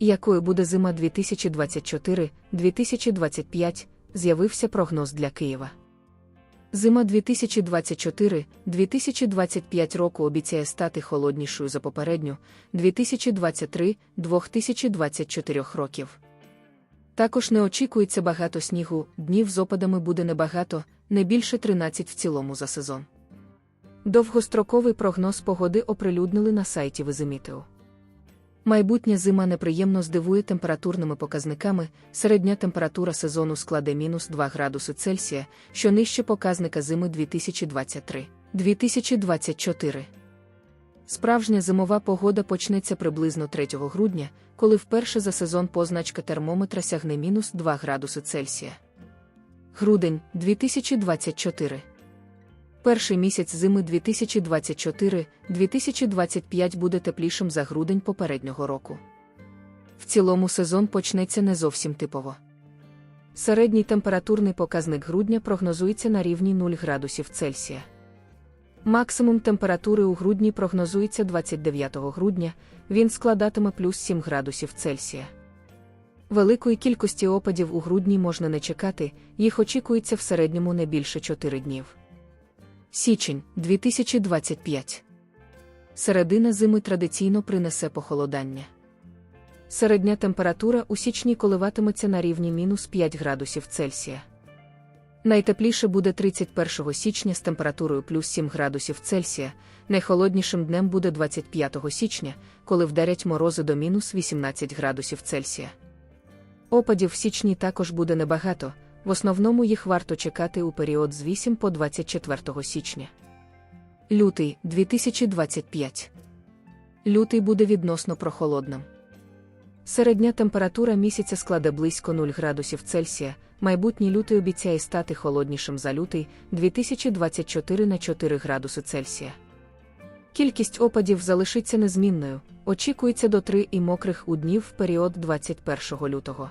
Якою буде зима 2024-2025, з'явився прогноз для Києва. Зима 2024-2025 року обіцяє стати холоднішою за попередню 2023-2024 років. Також не очікується багато снігу, днів з опадами буде небагато, не більше 13 в цілому за сезон. Довгостроковий прогноз погоди оприлюднили на сайті Визимітео. Майбутня зима неприємно здивує температурними показниками. Середня температура сезону складе мінус 2 градуси Цельсія, що нижче показника зими 2023-2024. Справжня зимова погода почнеться приблизно 3 грудня, коли вперше за сезон позначка термометра сягне мінус 2 градуси Цельсія. Грудень 2024. Перший місяць зими 2024-2025 буде теплішим за грудень попереднього року. В цілому сезон почнеться не зовсім типово. Середній температурний показник грудня прогнозується на рівні 0 градусів Цельсія. Максимум температури у грудні прогнозується 29 грудня, він складатиме плюс 7 градусів Цельсія. Великої кількості опадів у грудні можна не чекати, їх очікується в середньому не більше 4 днів. Січень 2025. Середина зими традиційно принесе похолодання. Середня температура у січні коливатиметься на рівні мінус 5 градусів Цельсія. Найтепліше буде 31 січня з температурою плюс 7 градусів Цельсія, найхолоднішим днем буде 25 січня, коли вдарять морози до мінус 18 градусів Цельсія. Опадів в січні також буде небагато, в основному їх варто чекати у період з 8 по 24 січня. Лютий 2025. Лютий буде відносно прохолодним. Середня температура місяця складе близько 0 градусів Цельсія. Майбутній лютий обіцяє стати холоднішим за лютий 2024 на 4 градуси Цельсія. Кількість опадів залишиться незмінною, очікується до 3 і мокрих у днів в період 21 лютого.